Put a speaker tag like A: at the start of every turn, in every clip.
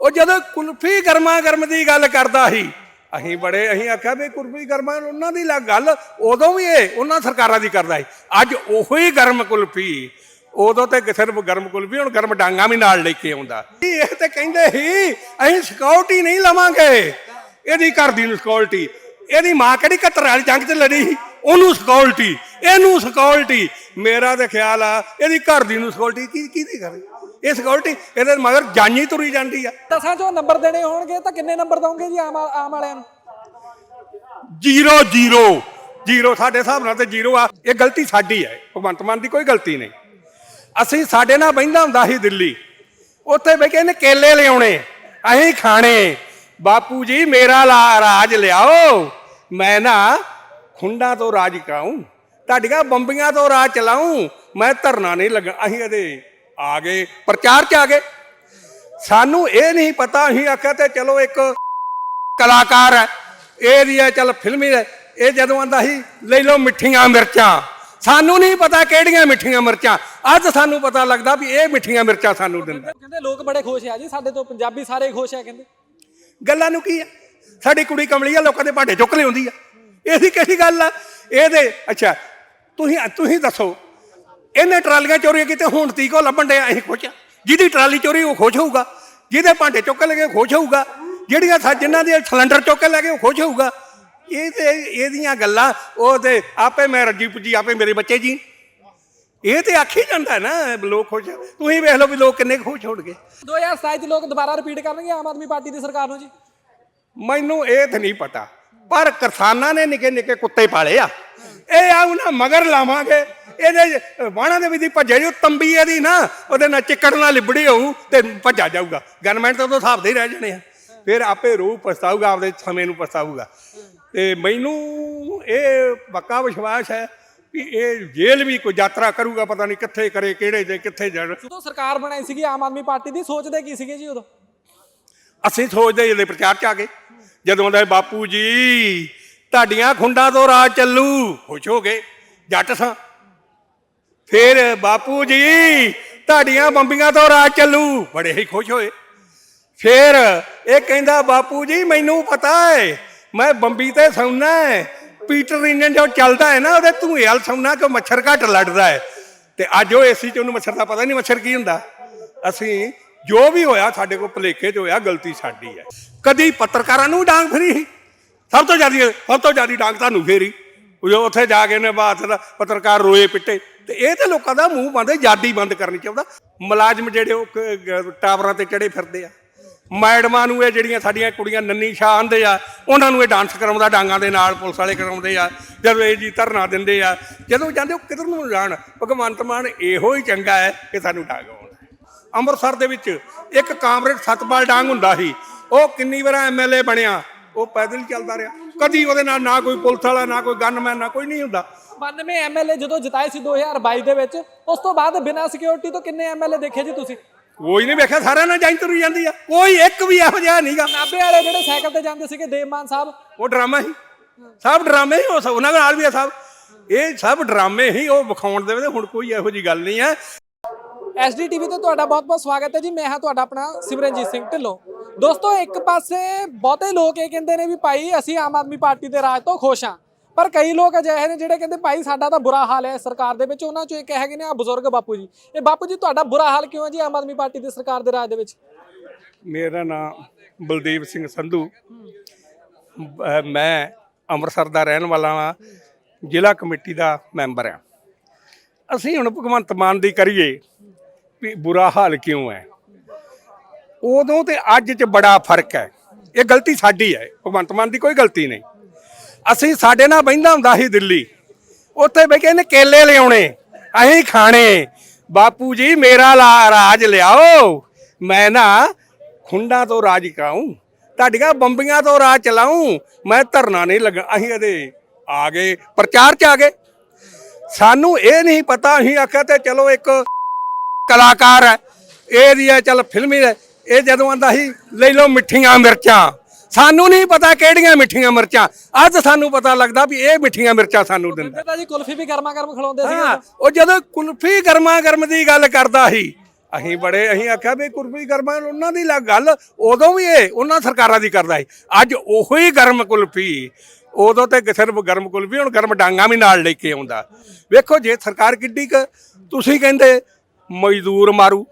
A: ਉਹ ਜਦੋਂ ਕੁਲਫੀ ਗਰਮਾ ਗਰਮ ਦੀ ਗੱਲ ਕਰਦਾ ਸੀ, ਅਸੀਂ ਬੜੇ, ਅਸੀਂ ਆਖਿਆ ਵੀ ਕੁਲਫੀ ਗਰਮਾ ਉਹਨਾਂ ਦੀ ਗੱਲ ਉਦੋਂ ਵੀ ਇਹ ਉਹਨਾਂ ਸਰਕਾਰਾਂ ਦੀ ਕਰਦਾ ਸੀ। ਅੱਜ ਉਹੋ ਹੀ ਗਰਮ ਕੁਲਫੀ, ਉਦੋਂ ਤੇ ਸਿਰਫ ਗਰਮ ਕੁਲਫੀ, ਹੁਣ ਗਰਮ ਡਾਂਗਾ ਵੀ ਨਾਲ ਲੈ ਕੇ ਆਉਂਦਾ। ਇਹ ਤੇ ਕਹਿੰਦੇ ਸੀ, ਅਸੀਂ ਸਿਕਿਉਰਿਟੀ ਨਹੀਂ ਲਵਾਂਗੇ। ਇਹਦੀ ਘਰ ਦੀ ਨੂੰ ਸਿਕਿਉਰਿਟੀ ਇਹਦੀ ਮਾਂ ਕਿਹੜੀ 71 ਵਾਲੀ ਜੰਗ 'ਚ ਲੜੀ ਸੀ? ਉਹਨੂੰ ਸਿਕਿਉਰਿਟੀ ਇਹਨੂੰ ਸਿਕਿਉਰਿਟੀ ਮੇਰਾ ਤੇ ਖਿਆਲ ਆ, ਇਹਦੀ ਘਰ ਦੀ ਨੂੰ ਸਿਕਿਉਰਿਟੀ ਕੀ ਕੀ ਕਰੇ ਇਹ ਸਿਕਿਉਰਿਟੀ ਇਹਦੇ ਮਗਰ ਜਾਨੀ ਤੁਰੀ ਜਾਂਦੀ ਆ।
B: ਦਸਾਂ ਚੋਂ ਨੰਬਰ ਦੇਣੇ ਹੋਣਗੇ ਤਾਂ ਕਿੰਨੇ ਨੰਬਰ ਦਵੋਗੇ ਜੀ ਆਮ ਆਮ ਵਾਲਿਆਂ ਨੂੰ?
A: Zero zero. ਜ਼ੀਰੋ ਸਾਡੇ ਹਿਸਾਬ ਨਾਲ ਤੇ ਜ਼ੀਰੋ ਆ। ਇਹ ਗਲਤੀ ਸਾਡੀ ਹੈ ਭਗਵੰਤ ਮਾਨ ਦੀ ਕੋਈ ਗਲਤੀ ਨਹੀਂ। ਅਸੀਂ ਸਾਡੇ ਨਾਲ ਬਹਿੰਦਾ ਹੁੰਦਾ ਸੀ ਦਿੱਲੀ। ਉੱਥੇ ਬਹਿ ਕੇ ਇਹਨੇ ਕੇਲੇ ਲਿਆਉਣੇ ਅਸੀਂ ਖਾਣੇ। ਬਾਪੂ ਜੀ ਮੇਰਾ ਰਾਜ ਲਿਆਓ। ਮੈਂ ਨਾ ਖੁੰਡਾ ਤੋਂ ਰਾਜ ਕਰਾਉਂ ਤੁਹਾਡੀਆਂ ਬੰਬੀਆਂ ਤੋਂ ਰਾਜ ਚਲਾਉਂ ਮੈਂ ਧਰਨਾ ਨਹੀਂ ਲੱਗਾ ਅਸੀਂ ਇਹਦੇ ਆ ਗਏ। ਪ੍ਰਚਾਰ ਚ ਆ ਗਏ। ਸਾਨੂੰ ਇਹ ਨਹੀਂ ਪਤਾ ਅਸੀਂ ਆਖਿਆ ਤੇ ਚਲੋ ਇੱਕ ਕਲਾਕਾਰ ਹੈ ਇਹ ਦੀ ਹੈ ਚੱਲ ਫਿਲਮੀ ਹੈ। ਇਹ ਜਦੋਂ ਆਂਦਾ ਸੀ ਲੈ ਲਓ ਮਿੱਠੀਆਂ ਮਿਰਚਾਂ। ਸਾਨੂੰ ਨਹੀਂ ਪਤਾ ਕਿਹੜੀਆਂ ਮਿੱਠੀਆਂ ਮਿਰਚਾਂ। ਅੱਜ ਸਾਨੂੰ ਪਤਾ ਲੱਗਦਾ ਵੀ ਇਹ ਮਿੱਠੀਆਂ ਮਿਰਚਾਂ ਸਾਨੂੰ ਦਿੰਦਾ।
B: ਕਹਿੰਦੇ ਲੋਕ ਬੜੇ ਖੁਸ਼ ਆ ਜੀ ਸਾਡੇ ਤੋਂ ਪੰਜਾਬੀ ਸਾਰੇ ਖੁਸ਼ ਆ ਕਹਿੰਦੇ।
A: ਗੱਲਾਂ ਨੂੰ ਕੀ ਆ? ਸਾਡੀ ਕੁੜੀ ਕਮਲੀ ਆ ਲੋਕਾਂ ਦੇ ਭਾਂਡੇ ਚੁੱਕ ਲਿਆਉਂਦੀ ਆ। ਇਹਦੀ ਕਿਹੜੀ ਗੱਲ ਆ? ਇਹਦੇ ਅੱਛਾ ਤੁਸੀਂ ਤੁਸੀਂ ਦੱਸੋ। ਇਹਨੇ ਟਰਾਲੀਆਂ ਚੋਰੀ ਕੀਤੇ ਹੁਣ ਤੀਕੋ ਲੱਭਣ ਦੇ ਅਸੀਂ ਖੁਸ਼ ਜਿਹਦੀ ਟਰਾਲੀ ਚੋਰੀ ਉਹ ਖੁਸ਼ ਹੋਊਗਾ ਜਿਹਦੇ ਭਾਂਡੇ ਚੁੱਕ ਕੇ ਲੈ ਗਏ ਉਹ ਖੁਸ਼ ਹੋਊਗਾ ਜਿਹੜੀਆਂ ਸਾ ਜਿਨ੍ਹਾਂ ਦੇ ਸਿਲੰਡਰ ਚੁੱਕ ਕੇ ਲੈ ਗਏ ਉਹ ਖੁਸ਼ ਹੋਊਗਾ। ਇਹ ਤੇ ਇਹਦੀਆਂ ਗੱਲਾਂ ਉਹ ਤੇ ਆਪੇ ਮੈਂ ਰੱਜੀ ਪੁੱਜੀ ਆਪੇ ਮੇਰੇ ਬੱਚੇ ਜੀ। ਇਹ ਤੇ ਆਖੀ ਜਾਂਦਾ ਨਾ ਲੋਕ ਖੁਸ਼। ਤੁਸੀਂ ਵੇਖ ਲਓ ਵੀ ਲੋਕ ਕਿੰਨੇ ਕੁ ਖੁਸ਼ ਹੋਣਗੇ।
B: 2027 ਚ ਲੋਕ ਦੁਬਾਰਾ ਰਿਪੀਟ ਕਰਨਗੇ ਆਮ ਆਦਮੀ ਪਾਰਟੀ ਦੀ ਸਰਕਾਰ ਨੂੰ ਜੀ?
A: ਮੈਨੂੰ ਇਹ ਤਾਂ ਨਹੀਂ ਪਤਾ ਪਰ ਕਿਸਾਨਾਂ ਨੇ ਨਿੱਕੇ ਨਿੱਕੇ ਕੁੱਤੇ ਪਾਲੇ ਆ। ਇਹ ਆ ਉਹਨਾਂ ਮਗਰ ਲਾਵਾਂਗੇ। ਇਹਦੇ ਵਾਣਾ ਦੇ ਵਿੱਚ ਦੀ ਭੱਜੇ ਜੋ ਤੰਬੀ ਇਹਦੀ ਨਾ ਉਹਦੇ ਨਾਲ ਚਿੱਕੜ ਨਾਲ ਲਿਬੜੀ ਹੋਊ ਤੇ ਭੱਜਾ ਜਾਊਗਾ। ਗਨਮੈਂਟ ਤਾਂ ਉਦੋਂ ਹਿਸਾਬ ਦੇ ਹੀ ਰਹਿ ਜਾਣੇ ਆ। ਫਿਰ ਆਪੇ ਰੂਹ ਪਛਤਾਊਗਾ ਆਪਦੇ ਸਮੇਂ ਨੂੰ ਪਛਤਾਊਗਾ। ਤੇ ਮੈਨੂੰ ਇਹ ਪੱਕਾ ਵਿਸ਼ਵਾਸ ਹੈ ਵੀ ਇਹ ਜੇਲ੍ਹ ਵੀ ਕੋਈ ਯਾਤਰਾ ਕਰੂਗਾ ਪਤਾ ਨਹੀਂ ਕਿੱਥੇ ਕਰੇ ਕਿਹੜੇ ਜੇ ਕਿੱਥੇ ਜਾਣ।
B: ਜਦੋਂ ਸਰਕਾਰ ਬਣਾਈ ਸੀਗੀ ਆਮ ਆਦਮੀ ਪਾਰਟੀ ਦੀ ਸੋਚਦੇ ਕੀ ਸੀਗੇ ਜੀ ਉਦੋਂ?
A: ਅਸੀਂ ਸੋਚਦੇ ਜਦੋਂ ਪ੍ਰਚਾਰ ਚ ਆ ਗਏ। ਜਦੋਂ ਦਾ ਬਾਪੂ ਜੀ ਤੁਹਾਡੀਆਂ ਖੁੰਡਾਂ ਤੋਂ ਰਾਜ ਚੱਲੂ ਖੁਸ਼ ਹੋ ਗਏ ਜੱਟ ਸਾਂ। ਫਿਰ ਬਾਪੂ ਜੀ, ਤੁਹਾਡੀਆਂ ਬੰਬੀਆਂ ਤੋਂ ਰਾਜ ਚੱਲੂ। ਬੜੇ ਹੀ ਖੁਸ਼ ਹੋਏ। ਫਿਰ ਇਹ ਕਹਿੰਦਾ, ਬਾਪੂ ਜੀ, ਮੈਨੂੰ ਪਤਾ ਹੈ ਮੈਂ ਬੰਬੀ ਤੇ ਸੌਣਾ ਹੈ ਪੀਟਰ ਇੰਜਨ ਜੋ ਚੱਲਦਾ ਹੈ ਨਾ, ਉਹਦੇ ਧੂਏ ਵਾਲ ਸੌਣਾ ਕਿ ਮੱਛਰ ਘੱਟ ਲੜਦਾ ਹੈ ਤੇ ਅੱਜ ਉਹ ਏਸੀ ਚ ਉਹਨੂੰ ਮੱਛਰ ਦਾ ਪਤਾ ਨਹੀਂ ਮੱਛਰ ਕੀ ਹੁੰਦਾ। ਅਸੀਂ ਜੋ ਵੀ ਹੋਇਆ, ਸਾਡੇ ਕੋਲ ਭਲੇਖੇ ਚ ਹੋਇਆ, ਗਲਤੀ ਸਾਡੀ ਹੈ ਕਦੀ ਪੱਤਰਕਾਰਾਂ ਨੂੰ ਡਾਂਗ ਫਰੀ ਸੀ? ਸਭ ਤੋਂ ਜ਼ਿਆਦਾ, ਸਭ ਤੋਂ ਜ਼ਿਆਦਾ ਡਾਂਗ ਤੁਹਾਨੂੰ ਫੇਰੀ। ਉੱਥੇ ਜਾ ਕੇ ਨੇ ਬਾਤ ਦਾ ਪੱਤਰਕਾਰ ਰੋਏ ਪਿੱਟੇ। ਤੇ ਇਹ ਤੇ ਲੋਕਾਂ ਦਾ ਮੂੰਹ ਬੰਦ ਜਾਡੀ ਬੰਦ ਕਰਨੀ ਚਾਹੁੰਦਾ। ਮੁਲਾਜ਼ਮ ਜਿਹੜੇ ਉਹ ਕ- ਟਾਵਰਾਂ ਤੇ ਚੜੇ ਫਿਰਦੇ ਆ। ਮੈਡਮਾਂ ਨੂੰ ਇਹ ਜਿਹੜੀਆਂ ਸਾਡੀਆਂ ਕੁੜੀਆਂ ਨੰਨੀ ਸ਼ਾਹ ਆਂਦੇ ਆ, ਉਹਨਾਂ ਨੂੰ ਇਹ ਡਾਂਸ ਕਰਾਉਂਦਾ, ਡਾਂਗਾਂ ਦੇ ਨਾਲ ਪੁਲਿਸ ਵਾਲੇ ਕਰਾਉਂਦੇ ਆ, ਜਦੋਂ ਇਹ ਜੀ ਧਰਨਾ ਦਿੰਦੇ ਆ, ਜਦੋਂ ਜਾਂਦੇ ਉਹ ਕਿਧਰ ਨੂੰ ਜਾਣ? ਭਗਵੰਤ ਮਾਨ ਇਹੋ ਹੀ ਚੰਗਾ ਹੈ ਕਿ ਸਾਨੂੰ ਡਾਂਗ ਆਉਣ। ਅੰਮ੍ਰਿਤਸਰ ਦੇ ਵਿੱਚ ਇੱਕ ਕਾਮਰੇਡ ਸਤਪਾਲ ਡਾਂਗ ਹੁੰਦਾ ਸੀ। ਉਹ ਕਿੰਨੀ ਵਾਰ ਐਮਐਲਏ ਬਣਿਆ, ਉਹ ਪੈਦਲ ਚੱਲਦਾ ਰਿਹਾ। ਕਦੀ ਉਹਦੇ ਨਾਲ ਨਾ ਕੋਈ ਪੁਲਿਸ ਵਾਲਾ, ਨਾ ਕੋਈ ਗਨਮੈਨ ਨਾ ਕੋਈ ਨਹੀਂ ਹੁੰਦਾ।
B: 92 ਐਮਐਲਏ ਜਦੋਂ ਜਿਤਾਏ ਸੀ 2022 ਦੇ ਵਿੱਚ ਉਸ ਤੋਂ ਬਾਅਦ ਬਿਨਾਂ ਸਿਕਿਉਰਿਟੀ ਤੋਂ ਕਿੰਨੇ ਐਮਐਲਏ ਦੇਖੇ ਜੀ ਤੁਸੀਂ?
A: ਕੋਈ ਨਹੀਂ ਵੇਖਿਆ ਸਾਰਿਆਂ ਨਾਲ ਜਾਈ ਤੁਰੀ ਜਾਂਦੀ ਆ। ਕੋਈ ਇੱਕ ਵੀ ਇਹੋ ਜਿਹਾ ਨਹੀਂਗਾ
B: ਨਾਭੇ ਵਾਲੇ ਜਿਹੜੇ ਸਾਈਕਲ ਤੇ ਜਾਂਦੇ ਸੀਗੇ ਦੇਵਮਾਨ ਸਾਹਿਬ।
A: ਉਹ ਡਰਾਮਾ ਹੀ। ਸਭ ਡਰਾਮੇ ਹੀ ਉਹ ਸਭ ਉਹਨਾਂ ਨਾਲ ਵੀ ਆ ਸਭ। ਇਹ ਸਭ ਡਰਾਮੇ ਹੀ ਉਹ ਵਿਖਾਉਣ ਦੇ ਵੇ ਹੁਣ ਕੋਈ ਇਹੋ ਜੀ ਗੱਲ ਨਹੀਂ ਹੈ
B: ਐਸਡੀਟੀਵੀ ਤੇ ਤੁਹਾਡਾ ਬਹੁਤ-ਬਹੁਤ ਸਵਾਗਤ ਹੈ ਜੀ। ਮੈਂ ਹਾਂ ਤੁਹਾਡਾ ਆਪਣਾ ਸਿਮਰਨਜੀਤ ਸਿੰਘ ਢਿੱਲੋਂ। ਦੋਸਤੋ ਇੱਕ ਪਾਸੇ ਬਹੁਤੇ ਲੋਕ ਇਹ ਕਹਿੰਦੇ ਨੇ ਵੀ ਭਾਈ ਅਸੀਂ ਆਮ ਆਦਮੀ ਪਾਰਟੀ ਦੇ ਰਾਜ ਤੋਂ ਖੁਸ਼ ਹਾਂ। ਪਰ ਕਈ ਲੋਕ ਅਜਿਹੇ ਨੇ ਜਿਹੜੇ ਕਹਿੰਦੇ ਭਾਈ ਸਾਡਾ ਤਾਂ ਬੁਰਾ ਹਾਲ ਹੈ, ਸਰਕਾਰ ਦੇ ਵਿੱਚ ਉਹਨਾਂ ਚੋਂ ਇੱਕ ਹੈਗੇ ਨੇ ਆ ਬਜ਼ੁਰਗ ਬਾਪੂ ਜੀ। ਇਹ ਬਾਪੂ ਜੀ, ਤੁਹਾਡਾ ਬੁਰਾ ਹਾਲ ਕਿਉਂ ਹੈ ਜੀ ਆਮ ਆਦਮੀ ਪਾਰਟੀ ਦੀ ਸਰਕਾਰ ਦੇ ਰਾਜ ਦੇ ਵਿੱਚ?
A: ਮੇਰਾ ਨਾਮ ਬਲਦੀਪ ਸਿੰਘ ਸੰਧੂ। ਮੈਂ ਅੰਮ੍ਰਿਤਸਰ ਦਾ ਰਹਿਣ ਵਾਲਾ ਹਾਂ ਜ਼ਿਲ੍ਹਾ ਕਮੇਟੀ ਦਾ ਮੈਂਬਰ ਹਾਂ। ਅਸੀਂ ਹੁਣ ਭਗਵੰਤ ਮਾਨ ਦੀ ਕਰੀਏ ਵੀ ਬੁਰਾ ਹਾਲ ਕਿਉਂ ਹੈ? ਉਦੋਂ ਤੇ ਅੱਜ 'ਚ ਬੜਾ ਫ਼ਰਕ ਹੈ। ਇਹ ਗਲਤੀ ਸਾਡੀ ਹੈ, ਭਗਵੰਤ ਮਾਨ ਦੀ ਕੋਈ ਗਲਤੀ ਨਹੀਂ। ਅਸੀਂ ਸਾਡੇ ਨਾਲ ਬਹਿੰਦਾ ਹੁੰਦਾ ਸੀ ਦਿੱਲੀ। ਉੱਥੇ ਬਹਿ ਕੇ ਇਹਨੇ ਕੇਲੇ ਲਿਆਉਣੇ, ਅਸੀਂ ਖਾਣੇ। ਬਾਪੂ ਜੀ, ਮੇਰਾ ਲਾ- ਰਾਜ ਲਿਆਓ। ਮੈਂ ਨਾ ਖੁੰਡਾ ਤੋਂ ਰਾਜ ਕਰਾਉਂ ਤੁਹਾਡੀਆਂ ਬੰਬੀਆਂ ਤੋਂ ਰਾਜ ਚਲਾਉਂ ਮੈਂ ਧਰਨਾ ਨਹੀਂ ਲੱਗਾ, ਅਸੀਂ ਇਹਦੇ ਆ ਗਏ, ਪ੍ਰਚਾਰ ਚ ਆ ਗਏ। ਸਾਨੂੰ ਇਹ ਨਹੀਂ ਪਤਾ, ਅਸੀਂ ਆਖਿਆ ਤੇ ਚਲੋ ਇੱਕ ਕਲਾਕਾਰ ਹੈ, ਇਹ ਦੀ ਹੈ, ਚੱਲ ਫਿਲਮੀ ਹੈ। ਇਹ ਜਦੋਂ ਆਂਦਾ ਸੀ, ਲੈ ਲਓ ਮਿੱਠੀਆਂ ਮਿਰਚਾਂ। ਸਾਨੂੰ ਨਹੀਂ ਪਤਾ ਕਿਹੜੀਆਂ ਮਿੱਠੀਆਂ ਮਿਰਚਾਂ। ਅੱਜ ਸਾਨੂੰ ਪਤਾ ਲੱਗਦਾ ਵੀ ਇਹ ਮਿੱਠੀਆਂ ਮਿਰਚਾਂ ਸਾਨੂੰ ਦਿੰਦਾ।
B: ਜੀ ਕੁਲਫੀ ਵੀ ਗਰਮਾ ਗਰਮ ਖਿਲਾਉਂਦੇ ਸੀ
A: ਹਾਂ ਉਹ ਜਦੋਂ ਕੁਲਫੀ ਗਰਮਾ ਗਰਮ ਦੀ ਗੱਲ ਕਰਦਾ ਸੀ ਅਸੀਂ ਬੜੇ ਅਸੀਂ ਆਖਿਆ ਵੀ ਕੁਰਬੀ ਕਰਮਾ ਉਹਨਾਂ ਦੀ ਗੱਲ ਉਦੋਂ ਵੀ ਇਹ ਉਹਨਾਂ ਸਰਕਾਰਾਂ ਦੀ ਕਰਦਾ ਸੀ। ਅੱਜ ਉਹੋ ਹੀ ਗਰਮ ਕੁਲਫੀ ਉਦੋਂ ਤੇ ਸਿਰਫ ਗਰਮ ਕੁਲਫੀ ਹੁਣ ਗਰਮ ਡਾਂਗਾ ਵੀ ਨਾਲ ਲੈ ਕੇ ਆਉਂਦਾ। ਵੇਖੋ ਜੇ ਸਰਕਾਰ ਕਿੱਡੀ ਕ ਤੁਸੀਂ ਕਹਿੰਦੇ ਮਜ਼ਦੂਰ ਮਾਰੂ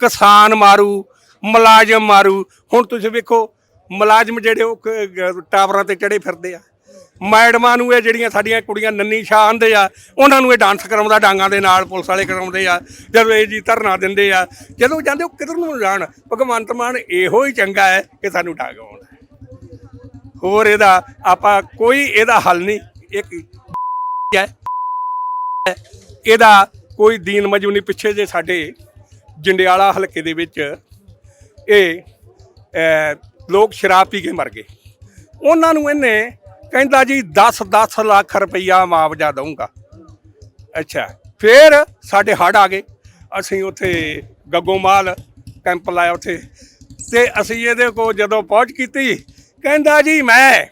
A: ਕਿਸਾਨ ਮਾਰੂ ਮੁਲਾਜ਼ਮ ਮਾਰੂ ਹੁਣ ਤੁਸੀਂ ਵੇਖੋ ਮੁਲਾਜ਼ਮ ਜਿਹੜੇ ਉਹ ਕ- ਟਾਵਰਾਂ ਤੇ ਚੜੇ ਫਿਰਦੇ ਆ। ਮੈਡਮਾਂ ਨੂੰ ਇਹ ਜਿਹੜੀਆਂ ਸਾਡੀਆਂ ਕੁੜੀਆਂ ਨੰਨੀ ਸ਼ਾਹ ਆਂਦੇ ਆ ਉਹਨਾਂ ਨੂੰ ਇਹ ਡਾਂਸ ਕਰਾਉਂਦਾ ਡਾਂਗਾਂ ਦੇ ਨਾਲ ਪੁਲਿਸ ਵਾਲੇ ਕਰਾਉਂਦੇ ਆ ਜਦੋਂ ਇਹ ਜੀ ਧਰਨਾ ਦਿੰਦੇ ਆ। ਜਦੋਂ ਜਾਂਦੇ ਉਹ ਕਿਧਰ ਨੂੰ ਜਾਣ? ਭਗਵੰਤ ਮਾਨ ਇਹੋ ਹੀ ਚੰਗਾ ਹੈ ਕਿ ਸਾਨੂੰ ਡਾਂਗ ਆਉਣ। ਹੋਰ ਇਹਦਾ ਆਪਾਂ ਕੋਈ ਇਹਦਾ ਹੱਲ ਨਹੀਂ। ਇੱਕ ਹੈ। ਇਹਦਾ ਕੋਈ ਦੀਨ ਮਜੂ ਨਹੀਂ ਪਿੱਛੇ ਜੇ ਸਾਡੇ ਜੰਡਿਆਲਾ ਹਲਕੇ ਦੇ ਵਿੱਚ। ਇਹ ਅਹ, ਲੋਕ ਸ਼ਰਾਬ ਪੀ ਕੇ ਮਰ ਗਏ। ਉਹਨਾਂ ਨੂੰ ਇਹਨੇ ਕਹਿੰਦਾ ਜੀ 10 10 ਲੱਖ ਰੁਪਈਆ ਮੁਆਵਜ਼ਾ ਦਊਂਗਾ। ਅੱਛਾ, ਫਿਰ ਸਾਡੇ ਹੜ ਆ ਗਏ। ਅਸੀਂ ਉੱਥੇ ਗੱਗੋਮਾਲ ਕੈਂਪ ਲਾਇਆ ਉੱਥੇ। ਤੇ ਅਸੀਂ ਇਹਦੇ ਕੋਲ ਜਦੋਂ ਪਹੁੰਚ ਕੀਤੀ, ਕਹਿੰਦਾ ਜੀ, ਮੈਂ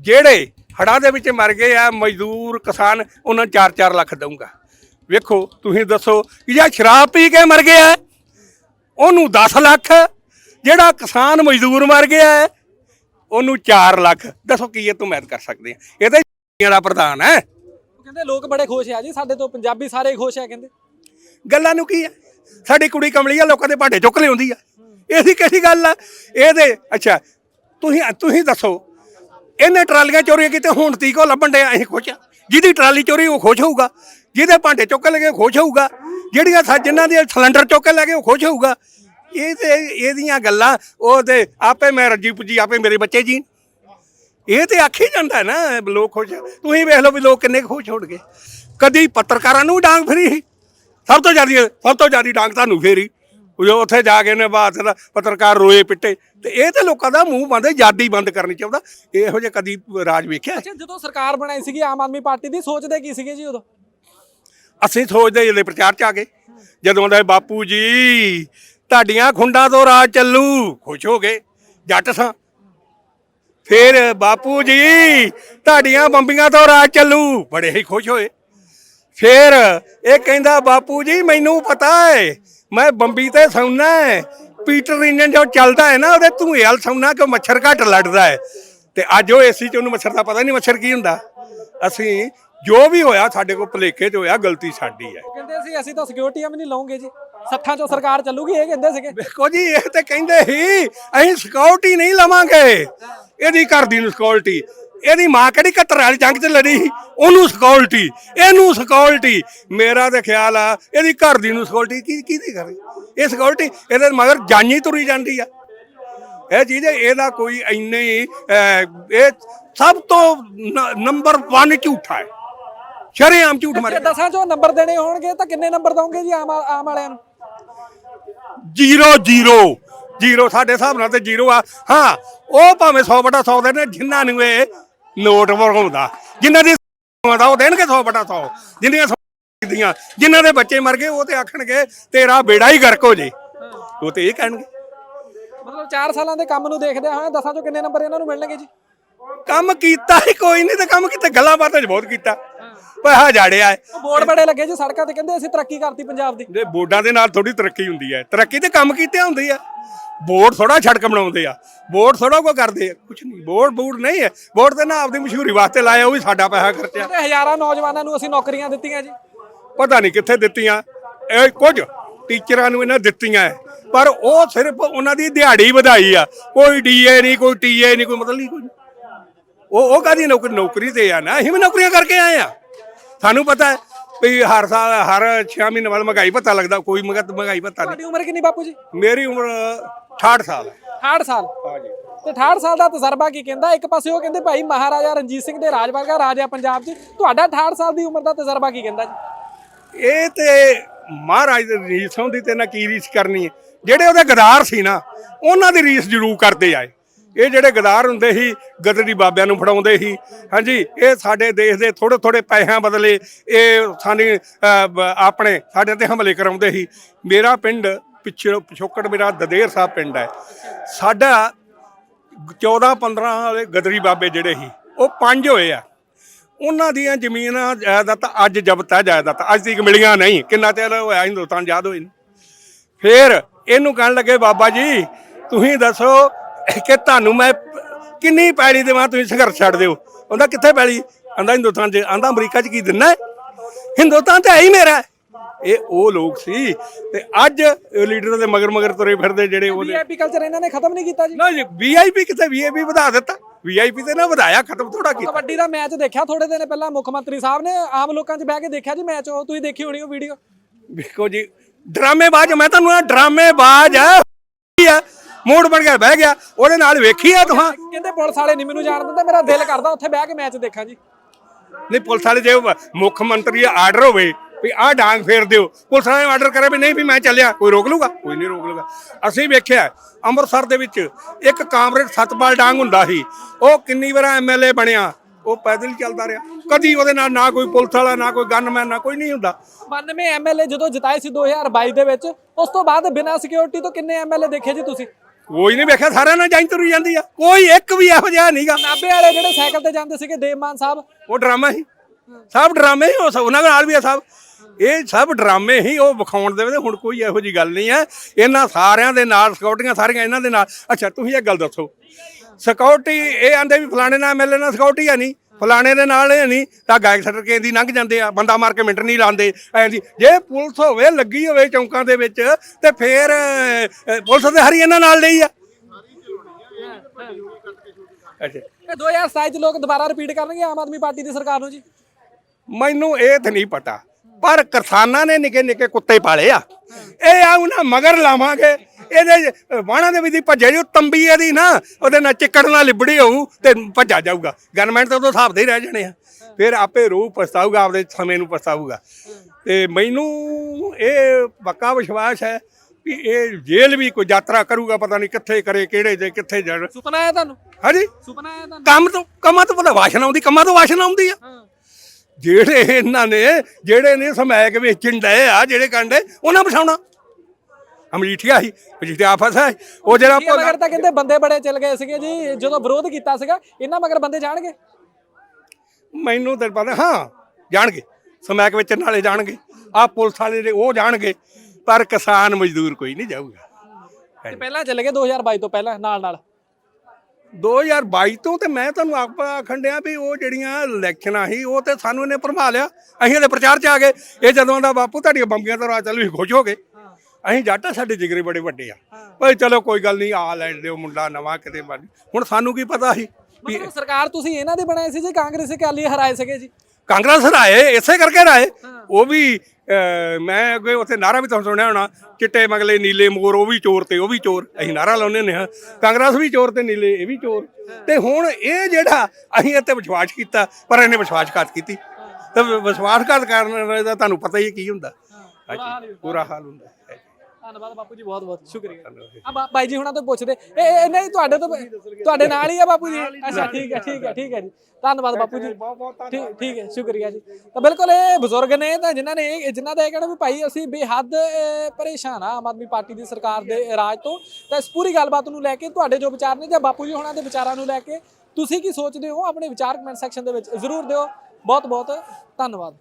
A: ਜਿਹੜੇ ਹੜਾਂ ਦੇ ਵਿੱਚ ਮਰ ਗਏ ਆ, ਮਜ਼ਦੂਰ ਕਿਸਾਨ, ਉਹਨਾਂ 4-4 ਲੱਖ ਦਊਂਗਾ। ਵੇਖੋ, ਤੁਸੀਂ ਦੱਸੋ ਕਿ ਜੇ ਸ਼ਰਾਬ ਪੀ ਕੇ ਮਰ ਗਿਆ ਉਹਨੂੰ 10 ਲੱਖ ਜਿਹੜਾ ਕਿਸਾਨ ਮਜ਼ਦੂਰ ਮਰ ਗਿਆ ਹੈ ਉਹਨੂੰ 4 ਲੱਖ। ਦੱਸੋ ਕੀ ਇਹ ਤੋਂ ਮੈਦ ਕਰ ਸਕਦੇ ਆ। ਇਹ ਤਾਂ ਹੀ ਦਾ ਪ੍ਰਧਾਨ ਹੈ।
B: ਉਹ ਕਹਿੰਦੇ ਲੋਕ ਬੜੇ ਖੁਸ਼ ਆ ਜੀ ਸਾਡੇ ਤੋਂ ਪੰਜਾਬੀ ਸਾਰੇ ਖੁਸ਼ ਆ ਕਹਿੰਦੇ।
A: ਗੱਲਾਂ ਨੂੰ ਕੀ ਆ ਸਾਡੀ ਕੁੜੀ ਕਮਲੀ ਆ ਲੋਕਾਂ ਦੇ ਭਾਂਡੇ ਚੁੱਕ ਲਿਆਉਂਦੀ ਆ। ਇਹਦੀ ਕਿਹੜੀ ਗੱਲ ਆ? ਇਹਦੇ ਅੱਛਾ ਤੁਸੀਂ ਤੁਸੀਂ ਦੱਸੋ। ਇਹਨੇ ਟਰਾਲੀਆਂ ਚੋਰੀਆਂ ਕੀਤੇ ਹੁਣ ਤੀਕੋ ਲੱਭਣ ਦੇ ਅਸੀਂ ਖੁਸ਼ ਆ। ਜਿਹਦੀ ਟਰਾਲੀ ਚੋਰੀ ਉਹ ਖੁਸ਼ ਹੋਊਗਾ। ਜਿਹਦੇ ਭਾਂਡੇ ਚੁੱਕ ਕੇ ਲਗੇ ਖੁਸ਼ ਹੋਊਗਾ। ਜਿਹੜੀਆਂ ਜਿਨ੍ਹਾਂ ਦੇ ਸਿਲੰਡਰ ਚੁੱਕ ਕੇ ਲੈ ਗਏ ਉਹ ਖੁਸ਼ ਹੋਊਗਾ। ਇਹ ਤੇ ਇਹਦੀਆਂ ਗੱਲਾਂ ਉਹ ਤੇ ਆਪੇ ਮੈਂ ਰੱਜੀ ਪੁੱਜੀ ਆਪੇ ਮੇਰੇ ਬੱਚੇ ਜੀ ਇਹ ਤੇ ਆਖੀ ਜਾਂਦਾ ਨਾ ਲੋਕ ਖੁਸ਼। ਤੁਸੀਂ ਵੇਖ ਲਓ ਵੀ ਲੋਕ ਕਿੰਨੇ ਖੁਸ਼ ਹੋਣਗੇ ਕਦੀ ਪੱਤਰਕਾਰਾਂ ਨੂੰ ਡਾਂਗ ਫਰੀ ਸਭ ਤੋਂ ਜ਼ਿਆਦਾ ਸਭ ਤੋਂ ਜ਼ਿਆਦਾ ਡਾਂਗ ਤੁਹਾਨੂੰ ਫੇਰੀ। ਉਹ ਉੱਥੇ ਜਾ ਕੇ ਨੇ ਬਾਤ ਦਾ ਪੱਤਰਕਾਰ ਰੋਏ ਪਿੱਟੇ। ਤੇ ਇਹ ਤੇ ਲੋਕਾਂ ਦਾ ਮੂੰਹ ਬੰਦ ਜਾਦੀ ਬੰਦ ਕਰਨੀ ਚਾਹੁੰਦਾ। ਇਹੋ ਜਿਹਾ ਕਦੀ ਰਾਜ ਵੇਖਿਆ
B: ਅੱਛਾ ਜਦੋਂ ਸਰਕਾਰ ਬਣਾਈ ਸੀਗੀ ਆਮ ਆਦਮੀ ਪਾਰਟੀ ਦੀ ਸੋਚਦੇ ਕੀ ਸੀਗੇ ਜੀ ਉਦੋਂ?
A: ਅਸੀਂ ਸੋਚਦੇ ਜਦੋਂ ਪ੍ਰਚਾਰ ਚ ਆ ਗਏ। ਜਦੋਂ ਦਾ ਬਾਪੂ ਜੀ ਤੁਹਾਡੀਆਂ ਖੁੰਡਾਂ ਤੋਂ ਰਾਜ ਚੱਲੂ। ਖੁਸ਼ ਹੋ ਗਏ। ਜੱਟ ਸਾਂ। ਫਿਰ ਬਾਪੂ ਜੀ, ਤੁਹਾਡੀਆਂ ਬੰਬੀਆਂ ਤੋਂ ਰਾਜ ਚੱਲੂ। ਬੜੇ ਹੀ ਖੁਸ਼ ਹੋਏ। ਫਿਰ ਇਹ ਕਹਿੰਦਾ, ਬਾਪੂ ਜੀ, ਮੈਨੂੰ ਪਤਾ ਹੈ ਮੈਂ ਬੰਬੀ ਤੇ ਸੌਣਾ ਹੈ ਪੀਟਰ ਇੰਜਨ ਜੋ ਚੱਲਦਾ ਹੈ ਨਾ, ਉਹਦੇ ਧੂਏ ਵਾਲ ਸੌਣਾ ਕਿ ਮੱਛਰ ਘੱਟ ਲੜਦਾ ਹੈ ਤੇ ਅੱਜ ਉਹ ਏਸੀ ਚ ਉਹਨੂੰ ਮੱਛਰ ਦਾ ਪਤਾ ਨਹੀਂ ਮੱਛਰ ਕੀ ਹੁੰਦਾ। ਅਸੀਂ ਜੋ ਵੀ ਹੋਇਆ, ਸਾਡੇ ਕੋਲ ਭੁਲੇਖੇ ਚ ਹੋਇਆ, ਗਲਤੀ ਸਾਡੀ ਹੈ
B: ਕਹਿੰਦੇ ਸੀ ਅਸੀਂ ਤਾਂ ਸਿਕਿਉਰਟੀਆਂ ਵੀ ਨਹੀਂ ਲਾਉਂਗੇ ਜੀ। ਸੱਠਾਂ ਚੋਂ ਸਰਕਾਰ ਚੱਲੂਗੀ ਇਹ ਕਹਿੰਦੇ ਸੀਗੇ।
A: ਵੇਖੋ ਜੀ ਇਹ ਤੇ ਕਹਿੰਦੇ ਸੀ ਅਸੀਂ ਸਿਕਿਉਰਿਟੀ ਨਹੀਂ ਲਵਾਂਗੇ। ਇਹਦੀ ਘਰ ਦੀ ਨੂੰ ਸਿਕਿਉਰਿਟੀ ਇਹਦੀ ਮਾਂ ਕਿਹੜੀ ਕੱਟਰ ਵਾਲੀ ਜੰਗ 'ਚ ਲੜੀ? ਉਹਨੂੰ ਸਿਕਿਉਰਿਟੀ ਇਹਨੂੰ ਸਿਕਿਉਰਿਟੀ ਮੇਰਾ ਤੇ ਖਿਆਲ ਆ ਇਹਦੀ ਘਰ ਦੀ ਨੂੰ ਸਿਕਿਉਰਿਟੀ ਕੀ ਕਿਹਦੀ ਕਰੇ? ਇਹ ਸਿਕਿਉਰਿਟੀ ਇਹਦੇ ਮਗਰ ਜਾਨੀ ਤੁਰੀ ਜਾਂਦੀ ਆ। ਇਹ ਚੀਜ਼ ਇਹਦਾ ਕੋਈ ਇੰਨੇ ਇਹ ਸਭ ਤੋਂ ਨੰਬਰ 1 ਝੂਠਾ ਹੈ। ਸ਼ਰੇਆਮ ਝੂਠ
B: ਜੇ
A: ਮਾਰੇ
B: ਦਸਾਂ ਚੋਂ ਨੰਬਰ ਦੇਣੇ ਹੋਣਗੇ ਤਾਂ ਕਿੰਨੇ ਨੰਬਰ ਦੋਗੇ ਜੀ ਆਮ ਆਮ ਵਾਲਿਆਂ ਨੂੰ?
A: Zero zero. ਜ਼ੀਰੋ ਸਾਡੇ ਹਿਸਾਬ ਨਾਲ ਤੇ ਜ਼ੀਰੋ ਆ। ਹਾਂ ਉਹ ਭਾਵੇਂ 100 ਬਟਾ 100 ਦੇ ਨੇ ਜਿਨ੍ਹਾਂ ਨੂੰ ਇਹ ਨੋਟ ਵਰਗਾਉਂਦਾ। ਜਿਨ੍ਹਾਂ ਦੀ ਆਉਂਦਾ ਉਹ ਦੇਣਗੇ 100 ਬਟਾ 100 ਜਿੰਨੀਆਂ ਦੀਆਂ ਜਿਨ੍ਹਾਂ ਦੇ ਬੱਚੇ ਮਰ ਗਏ ਉਹ ਤੇ ਆਖਣਗੇ ਤੇਰਾ ਬੇੜਾ ਹੀ ਗਰਕ ਹੋ ਜੇ। ਉਹ ਤੇ ਇਹ ਕਹਿਣਗੇ।
B: ਮਤਲਬ 4 ਸਾਲਾਂ ਦੇ ਕੰਮ ਨੂੰ ਦੇਖਦੇ ਹੋਏ ਦਸਾਂ ਚੋਂ ਕਿੰਨੇ ਨੰਬਰ ਇਹਨਾਂ ਨੂੰ ਮਿਲਣਗੇ ਜੀ?
A: ਕੰਮ ਕੀਤਾ ਹੀ ਕੋਈ ਨਹੀਂ ਤੇ ਕੰਮ ਕੀਤਾ ਗੱਲਾਂ ਬਾਤਾਂ 'ਚ ਬਹੁਤ ਕੀਤਾ। ਪੈਸਾ ਜਾੜਿਆ ਹੈ।
B: ਬੋਰਡ ਬੜੇ ਲੱਗੇ ਜੀ ਸੜਕਾਂ ਤੇ ਕਹਿੰਦੇ ਅਸੀਂ ਤਰੱਕੀ ਕਰਤੀ ਪੰਜਾਬ ਦੀ।
A: ਦੇ ਬੋਰਡਾਂ ਦੇ ਨਾਲ ਥੋੜੀ ਤਰੱਕੀ ਹੁੰਦੀ ਹੈ। ਤਰੱਕੀ ਤੇ ਕੰਮ ਕੀਤੇ ਹੁੰਦੀ ਆ। ਬੋਰਡ ਥੋੜਾ ਛੜਕ ਬਣਾਉਂਦੇ ਆ। ਬੋਰਡ ਥੋੜਾ ਕੋ ਕਰਦੇ ਆ। ਕੁਝ ਨਹੀਂ ਬੋਰਡ ਬੋਰਡ ਨਹੀਂ ਹੈ। ਬੋਰਡ ਤੇ ਨਾ ਆਪਦੀ ਮਸ਼ਹੂਰੀ ਵਾਸਤੇ ਲਾਇਆ ਉਹ ਵੀ ਸਾਡਾ ਪੈਸਾ ਖਰਚਿਆ।
B: ਕਹਿੰਦੇ ਹਜ਼ਾਰਾਂ ਨੌਜਵਾਨਾਂ ਨੂੰ ਅਸੀਂ ਨੌਕਰੀਆਂ ਦਿੱਤੀਆਂ ਜੀ।
A: ਪਤਾ ਨਹੀਂ ਕਿੱਥੇ ਦਿੱਤੀਆਂ। ਇਹ ਕੁਝ ਟੀਚਰਾਂ ਨੂੰ ਇਹਨਾਂ ਦਿੱਤੀਆਂ ਹੈ। ਪਰ ਉਹ ਸਿਰਫ ਉਹਨਾਂ ਦੀ ਦਿਹਾੜੀ ਵਧਾਈ ਆ। ਕੋਈ ਡੀਏ ਨਹੀਂ ਕੋਈ ਟੀਏ ਨਹੀਂ ਕੋਈ ਮਤਲਬ ਨਹੀਂ ਕੋਈ ਉਹ ਉਹ ਕਾਦੀ ਨੌਕਰੀ ਨੌਕਰੀ ਤੇ ਆ ਨਾ? ਅਸੀਂ ਵੀ ਨੌਕਰੀਆਂ ਕਰਕੇ ਆਏ ਆ। ਸਾਨੂੰ ਪਤਾ ਹੈ ਵੀ ਹਰ ਸਾਲ ਹਰ 6 ਮਹੀਨੇ ਬਾਅਦ ਮਹਿੰਗਾਈ ਭੱਤਾ ਲੱਗਦਾ ਕੋਈ ਮਹਿੰਗਾ- ਮਹਿੰਗਾਈ ਭੱਤਾ ਨਹੀਂ।
B: ਤੁਹਾਡੀ ਉਮਰ ਕਿੰਨੀ ਬਾਪੂ ਜੀ?
A: ਮੇਰੀ ਉਮਰ 68 ਸਾਲ ਹੈ।
B: 68 ਸਾਲ?
A: ਹਾਂਜੀ।
B: ਤੇ 68 ਸਾਲ ਦਾ ਤਜਰਬਾ ਕੀ ਕਹਿੰਦਾ? ਇੱਕ ਪਾਸੇ ਉਹ ਕਹਿੰਦੇ ਭਾਈ ਮਹਾਰਾਜਾ ਰਣਜੀਤ ਸਿੰਘ ਦੇ ਰਾਜ ਵਰਗਾ ਰਾਜ ਆ ਪੰਜਾਬ 'ਚ। ਤੁਹਾਡਾ 68 ਸਾਲ ਦੀ ਉਮਰ ਦਾ ਤਜਰਬਾ ਕੀ ਕਹਿੰਦਾ ਜੀ?
A: ਇਹ ਤੇ ਮਹਾਰਾਜ ਦੇ ਰੀਸ ਹੁੰਦੀ ਤੇ ਨਾ ਕੀ ਰੀਸ ਕਰਨੀ ਹੈ। ਜਿਹੜੇ ਉਹਦੇ ਗਦਾਰ ਸੀ ਨਾ ਉਹਨਾਂ ਦੀ ਰੀਸ ਜ਼ਰੂਰ ਕਰਦੇ ਆਏ। ਇਹ ਜਿਹੜੇ ਗਦਾਰ ਹੁੰਦੇ ਸੀ, ਗਦਰੀ ਬਾਬਿਆਂ ਨੂੰ ਫੜਾਉਂਦੇ ਸੀ। ਹਾਂਜੀ, ਇਹ ਸਾਡੇ ਦੇਸ਼ ਦੇ ਥੋੜੇ ਥੋੜੇ ਪੈਸਿਆਂ ਬਦਲੇ ਇਹ ਸਾਨੀ ਆਪਣੇ ਸਾਡੇ ਤੇ ਹਮਲੇ ਕਰਾਉਂਦੇ ਸੀ। ਮੇਰਾ ਪਿੰਡ ਪਿੱਛੇ ਪਿਛੋਕੜ ਮੇਰਾ ਦਦੇਰ ਸਾਹਿਬ ਪਿੰਡ ਹੈ। ਸਾਡਾ 14 15 ਵਾਲੇ ਗਦਰੀ ਬਾਬੇ ਜਿਹੜੇ ਸੀ, ਉਹ ਪੰਜ ਹੋਏ ਆ। ਉਹਨਾਂ ਦੀਆਂ ਜ਼ਮੀਨਾਂ, ਜਾਇਦਾਦ ਅੱਜ ਜ਼ਬਤ ਹੈ ਜਾਇਦਾਦ, ਅੱਜ ਤੱਕ ਮਿਲੀਆਂ ਨਹੀਂ। ਕਿੰਨਾ ਚਿਰ ਹੋਇਆ ਹਿੰਦੁਸਤਾਨ ਆਜ਼ਾਦ ਹੋਏ ਨੂੰ ਫੇਰ ਇਹਨੂੰ ਕਹਿਣ ਲੱਗੇ, ਬਾਬਾ ਜੀ, ਤੁਸੀਂ ਦੱਸੋ ਕਿ ਤੁਹਾਨੂੰ ਮੈਂ ਕਿੰਨੀ ਪੈੜੀ ਦੇਵਾਂ ਤੁਸੀਂ ਸੰਘਰਸ਼ ਛੱਡ ਦਿਓ। ਉਹਦਾ ਕਿੱਥੇ ਪੈੜੀ? ਆਂਦਾ ਹਿੰਦੁਸਤਾਨ 'ਚ ਆਂਦਾ ਅਮਰੀਕਾ 'ਚ ਕੀ ਦਿੰਨਾ ਹੈ? ਹਿੰਦੁਸਤਾਨ ਤੇ ਹੈ ਹੀ ਮੇਰਾ। ਹੈ। ਇਹ ਉਹ ਲੋਕ ਸੀ। ਤੇ ਅੱਜ ਲੀਡਰ ਦੇ ਮਗਰ ਮਗਰ ਤੁਰੇ ਫਿਰਦੇ ਜਿਹੜੇ ਉਹਦੇ
B: ਵੀਆਈਪੀ ਕਲਚਰ ਇਹਨਾਂ ਨੇ ਖਤਮ ਨਹੀਂ ਕੀਤਾ ਜੀ।
A: ਨਾ ਜੀ ਵੀਆਈਪੀ ਕਿਤੇ ਵੀਆਈਪੀ ਵਧਾ ਦਿੱਤਾ। ਵੀਆਈਪੀ ਤੇ ਨਾ ਵਧਾਇਆ ਖਤਮ ਥੋੜਾ ਕੀਤਾ।
B: ਕਬੱਡੀ ਦਾ ਮੈਚ ਦੇਖਿਆ ਥੋੜੇ ਦਿਨ ਪਹਿਲਾਂ ਮੁੱਖ ਮੰਤਰੀ ਸਾਹਿਬ ਨੇ ਆਮ ਲੋਕਾਂ 'ਚ ਬਹਿ ਕੇ ਦੇਖਿਆ ਜੀ ਮੈਚ ਉਹ ਤੁਸੀਂ ਦੇਖੀ ਹੋਣੀ ਉਹ ਵੀਡੀਓ।
A: ਵੇਖੋ ਜੀ ਡਰਾਮੇਬਾਜ਼ ਮੈਂ ਤੁਹਾਨੂੰ ਡਰਾਮੇਬਾਜ਼ ਆ ਆ ਮੂਡ ਬਣ ਗਿਆ ਬਹਿ ਗਿਆ ਉਹਦੇ ਨਾਲ ਵੇਖੀ ਆ ਤੁਹਾਂ
B: ਕਹਿੰਦੇ ਪੁਲਿਸ ਵਾਲੇ ਨਹੀਂ ਮੈਨੂੰ ਜਾਣ ਦਿੰਦੇ ਮੇਰਾ ਦਿਲ ਕਰਦਾ ਉੱਥੇ ਬਹਿ ਕੇ ਮੈਚ ਦੇਖਾਂ ਜੀ।
A: ਨਹੀਂ ਪੁਲਿਸ ਵਾਲੇ ਜੇ ਮੁੱਖ ਮੰਤਰੀ ਦਾ ਆਰਡਰ ਹੋਵੇ ਵੀ ਆਹ ਡਾਂਗ ਫੇਰ ਦਿਓ ਪੁਲਿਸ ਵਾਲੇ ਆਰਡਰ ਕਰੇ ਵੀ ਨਹੀਂ ਵੀ ਮੈਂ ਚੱਲਿਆ ਕੋਈ ਰੋਕ ਲੂਗਾ ਕੋਈ ਨਹੀਂ ਰੋਕ ਲੂਗਾ ਅਸੀਂ ਵੇਖਿਆ ਅੰਮ੍ਰਿਤਸਰ ਦੇ ਵਿੱਚ ਇੱਕ ਕਾਮਰੇਡ ਸਤਪਾਲ ਡਾਂਗ ਹੁੰਦਾ ਸੀ ਉਹ ਕਿੰਨੀ ਵਾਰ ਐਮਐਲਏ ਬਣਿਆ ਉਹ ਪੈਦਲ ਚੱਲਦਾ ਰਿਹਾ। ਕਦੀ ਉਹਦੇ ਨਾਲ ਨਾ ਕੋਈ ਪੁਲਿਸ ਵਾਲਾ ਨਾ ਕੋਈ ਗਨਮੈਨ ਨਾ ਕੋਈ ਨਹੀਂ ਹੁੰਦਾ।
B: 92 ਐਮਐਲਏ ਜਦੋਂ ਜਿਤਾਏ ਸੀ 2022 ਦੇ ਵਿੱਚ ਉਸ ਤੋਂ ਬਾਅਦ ਬਿਨਾਂ ਸਿਕਿਉਰਿਟੀ ਤੋਂ ਕਿੰਨੇ ਐਮਐਲਏ ਦੇਖੇ ਜੀ ਤੁਸੀਂ?
A: ਕੋਈ ਨਹੀਂ ਵੇਖਿਆ ਸਾਰਿਆਂ ਨਾਲ ਜਾਈ ਤੁਰੀ ਜਾਂਦੀ ਆ। ਕੋਈ ਇੱਕ ਵੀ ਇਹੋ ਜਿਹਾ ਨਹੀਂਗਾ
B: ਨਾਬੇ ਵਾਲੇ ਜਿਹੜੇ ਸਾਈਕਲ ਤੇ ਜਾਂਦੇ ਸੀਗੇ ਦੇਵਮਾਨ ਸਾਹਿਬ।
A: ਉਹ ਡਰਾਮਾ ਹੀ ਸਭ ਡਰਾਮੇ ਹੀ ਉਹ ਸਭ- ਉਹਨਾਂ ਨਾਲ ਵੀ ਆ ਸਭ। ਇਹ ਸਭ ਡਰਾਮੇ ਹੀ ਉਹ ਵਿਖਾਉਣ ਦੇ ਵੇ ਹੁਣ ਕੋਈ ਇਹੋ ਜੀ ਗੱਲ ਨਹੀਂ ਹੈ। ਇਹਨਾਂ ਸਾਰਿਆਂ ਦੇ ਨਾਲ ਸਿਕਿਉਰਟੀਆਂ ਸਾਰੀਆਂ ਇਹਨਾਂ ਦੇ ਨਾਲ। ਅੱਛਾ ਤੁਸੀਂ ਇਹ ਗੱਲ ਦੱਸੋ। ਸਿਕਿਉਰਟੀ ਇਹ ਆਂਦੇ ਵੀ ਫਲਾਣੇ ਨਾਲ ਨਾਲ ਸਿਕਿਉਰਟੀ ਹੈ ਨਹੀਂ? ਫਲਾਣੇ ਦੇ ਨਾਲ ਇਹ ਨਹੀਂ ਤਾਂ ਗਾਇਕ ਸੱਟਰ ਕੇ ਦੀ ਲੰਘ ਜਾਂਦੇ ਆ ਬੰਦਾ ਮਾਰ ਕੇ ਮਿੰਟ ਨਹੀਂ ਲਾਉਂਦੇ ਐਂ ਦੀ ਜੇ ਪੁਲਿਸ ਹੋਵੇ ਲੱਗੀ ਹੋਵੇ ਚੌਂਕਾਂ ਦੇ ਵਿੱਚ ਤੇ ਫੇਰ ਪੁਲਿਸ ਤੇ ਹਰੀ ਇਹਨਾਂ ਨਾਲ ਲਈ ਆ। ਅੱਛਾ।
B: ਇਹ 2027 ਚ ਲੋਕ ਦੁਬਾਰਾ ਰਿਪੀਟ ਕਰਨਗੇ ਆਮ ਆਦਮੀ ਪਾਰਟੀ ਦੀ ਸਰਕਾਰ ਨੂੰ ਜੀ?
A: ਮੈਨੂੰ ਇਹ ਤਾਂ ਨਹੀਂ ਪਤਾ। ਪਰ ਕਿਸਾਨਾਂ ਨੇ ਨਿੱਕੇ ਨਿੱਕੇ ਕੁੱਤੇ ਪਾਲੇ ਆ। ਇਹ ਆ ਉਹਨਾਂ ਮਗਰ ਲਾਵਾਂਗੇ। ਇਹਦੇ ਵਾਣਾ ਦੇ ਵਿੱਚ ਭੱਜੇ ਜੋ ਤੰਬੀ ਇਹਦੀ ਨਾ ਉਹਦੇ ਨਾਲ ਚਿੱਕੜ ਨਾਲ ਲਿਬੜੀ ਹੋਊ ਤੇ ਭੱਜਾ ਜਾਊਗਾ। ਗਨਮੈਂਟ ਤਾਂ ਉਦੋਂ ਹਿਸਾਬ ਦੇ ਹੀ ਰਹਿ ਜਾਣੇ ਆ। ਫਿਰ ਆਪੇ ਰੂਹ ਪਛਤਾਊਗਾ ਆਪਦੇ ਸਮੇਂ ਨੂੰ ਪਛਤਾਊਗਾ। ਤੇ ਮੈਨੂੰ ਇਹ ਪੱਕਾ ਵਿਸ਼ਵਾਸ ਹੈ ਵੀ ਇਹ ਜੇਲ੍ਹ ਵੀ ਕੋਈ ਯਾਤਰਾ ਕਰੂਗਾ ਪਤਾ ਨਹੀਂ ਕਿੱਥੇ ਕਰੇ ਕਿਹੜੇ ਦੇ ਕਿੱਥੇ ਜਾਣ।
B: ਸੁਪਨਾ ਆਇਆ ਤੁਹਾਨੂੰ?
A: ਹਾਂਜੀ।
B: ਸੁਪਨਾ ਆਇਆ ਤੁਹਾਨੂੰ?
A: ਕੰਮ ਤੋਂ ਕੰਮਾਂ ਤੋਂ ਪਤਾ ਵਾਸ਼ਨਾ ਆਉਂਦੀ ਕੰਮਾਂ ਤੋਂ ਵਾਸ਼ਨਾ ਆਉਂਦੀ ਆ। ਜਿਹੜੇ ਇਹਨਾਂ ਨੇ ਜਿਹੜੇ ਨੇ ਸਮੈਕ ਵੇਚਣ ਡਏ ਆ ਜਿਹੜੇ ਕੰਡੇ ਉਹਨਾਂ ਬਸਾਉਣਾ ਅਮਰੀਠੀਆ ਹੀ ਮਜੀਠੀਆ ਆਫਸ ਹੈ ਉਹ ਜਿਹੜਾ
B: ਇਹ ਮਗਰ ਤਾਂ ਕਹਿੰਦੇ ਬੰਦੇ ਬੜੇ ਚੱਲ ਗਏ ਸੀਗੇ ਜੀ ਜਦੋਂ ਵਿਰੋਧ ਕੀਤਾ ਸੀਗਾ ਇਹਨਾਂ ਮਗਰ ਬੰਦੇ ਜਾਣਗੇ?
A: ਮੈਨੂੰ ਤਾਂ ਪਤਾ ਹਾਂ ਜਾਣਗੇ। ਸਮੈਕ ਵੇਚਣ ਵਾਲੇ ਜਾਣਗੇ। ਆ ਪੁਲਿਸ ਵਾਲੇ ਨੇ ਉਹ ਜਾਣਗੇ। ਪਰ ਕਿਸਾਨ ਮਜ਼ਦੂਰ ਕੋਈ ਨਹੀਂ ਜਾਊਗਾ।
B: ਤੇ ਪਹਿਲਾਂ ਚੱਲ ਗਏ 2022 ਤੋਂ ਪਹਿਲਾਂ ਨਾਲ ਨਾਲ
A: 2022 ਤੋਂ ਤੇ ਮੈਂ ਤੁਹਾਨੂੰ ਆਪ ਆਖਣ ਡਿਆ ਵੀ ਉਹ ਜਿਹੜੀਆਂ ਇਲੈਕਸ਼ਨਾਂ ਸੀ ਉਹ ਤੇ ਸਾਨੂੰ ਇਹਨੇ ਭਰਮਾ ਲਿਆ। ਅਸੀਂ ਇਹਦੇ ਪ੍ਰਚਾਰ 'ਚ ਆ ਗਏ। ਇਹ ਜਦੋਂ ਦਾ ਬਾਪੂ ਤੁਹਾਡੀਆਂ ਬੰਬੀਆਂ ਤੋਂ ਰਾਹ ਚੱਲ ਵੀ ਖੁਸ਼ ਹੋ ਗਏ। ਅਸੀਂ ਜੱਟ ਸਾਡੇ ਜਿਗਰੇ ਬੜੇ ਵੱਡੇ ਆ। ਭਾਈ ਚਲੋ ਕੋਈ ਗੱਲ ਨਹੀਂ ਆ ਲੈਣ ਦਿਓ ਮੁੰਡਾ ਨਵਾਂ ਕਿਤੇ ਬਣ ਹੁਣ ਸਾਨੂੰ ਕੀ ਪਤਾ ਸੀ?
B: ਮਤਲਬ ਸਰਕਾਰ ਤੁਸੀਂ ਇਹਨਾਂ ਦੀ ਬਣਾਈ ਸੀ ਜੀ ਕਾਂਗਰਸ ਅਕਾਲੀ ਹਰਾਏ ਸੀਗੇ ਜੀ?
A: ਕਾਂਗਰਸ ਰਾਏ ਇਸੇ ਕਰਕੇ ਰਾਏ। ਉਹ ਵੀ ਮੈਂ ਅੱਗੇ ਉੱਥੇ ਨਾਰਾ ਵੀ ਤੁਹਾਨੂੰ ਸੁਣਿਆ ਹੋਣਾ ਚਿੱਟੇ ਮਗਲੇ ਨੀਲੇ ਮੋਰ ਉਹ ਵੀ ਚੋਰ ਤੇ ਉਹ ਵੀ ਚੋਰ। ਅਸੀਂ ਨਾਰਾ ਲਾਉਂਦੇ ਹੁੰਦੇ ਹਾਂ। ਕਾਂਗਰਸ ਵੀ ਚੋਰ ਤੇ ਨੀਲੇ ਇਹ ਵੀ ਚੋਰ। ਤੇ ਹੁਣ ਇਹ ਜਿਹੜਾ ਅਸੀਂ ਤੇ ਵਿਸ਼ਵਾਸ ਕੀਤਾ ਪਰ ਇਹਨੇ ਵਿਸ਼ਵਾਸਘਾਤ ਕੀਤੀ। ਤੇ ਵਿਸ਼ਵਾਸਘਾਤ ਕਰਨ ਦਾ ਤੁਹਾਨੂੰ ਪਤਾ ਹੀ ਕੀ ਹੁੰਦਾ। ਹਾਂਜੀ, ਬੁਰਾ ਹਾਲ ਹੁੰਦਾ। ਹੈ
B: ਧੰਨਵਾਦ ਬਾਪੂ ਜੀ ਬਹੁਤ ਬਹੁਤ ਸ਼ੁਕਰੀਆ। ਆ ਬਾ- ਬਾਈ ਜੀ ਹੁਣਾਂ ਤੋਂ ਪੁੱਛਦੇ। ਇਹ ਇਹ ਨਹੀਂ ਤੁਹਾਡੇ ਤੋਂ ਤੁਹਾਡੇ ਨਾਲ ਹੀ ਆ ਬਾਪੂ ਜੀ? ਅੱਛਾ ਠੀਕ ਹੈ ਠੀਕ ਹੈ ਠੀਕ ਹੈ ਜੀ। ਧੰਨਵਾਦ ਬਾਪੂ ਜੀ। ਠੀਕ ਠੀਕ ਹੈ ਸ਼ੁਕਰੀਆ ਜੀ। ਤਾਂ ਬਿਲਕੁਲ ਇਹ ਬਜ਼ੁਰਗ ਨੇ ਤਾਂ ਜਿਨ੍ਹਾਂ ਨੇ ਇਹ- ਜਿਨ੍ਹਾਂ ਦਾ ਇਹ ਕਹਿਣਾ ਵੀ ਭਾਈ ਅਸੀਂ ਬੇਹੱਦ ਅਹ, ਪਰੇਸ਼ਾਨ ਆ ਆਮ ਆਦਮੀ ਪਾਰਟੀ ਦੀ ਸਰਕਾਰ ਦੇ ਰਾਜ ਤੋਂ। ਤਾਂ ਇਸ ਪੂਰੀ ਗੱਲਬਾਤ ਨੂੰ ਲੈ ਕੇ ਤੁਹਾਡੇ ਜੋ ਵਿਚਾਰ ਨੇ ਜਾਂ ਬਾਪੂ ਜੀ ਹੁਣਾਂ ਦੇ ਵਿਚਾਰਾਂ ਨੂੰ ਲੈ ਕੇ ਤੁਸੀਂ ਕੀ ਸੋਚਦੇ ਹੋ? ਆਪਣੇ ਵਿਚਾਰ ਕਮੈਂਟ ਸੈਕਸ਼ਨ ਦੇ ਵਿੱਚ ਜ਼ਰੂਰ ਦਿਓ। ਬਹੁਤ ਬਹੁਤ ਧੰਨਵਾਦ।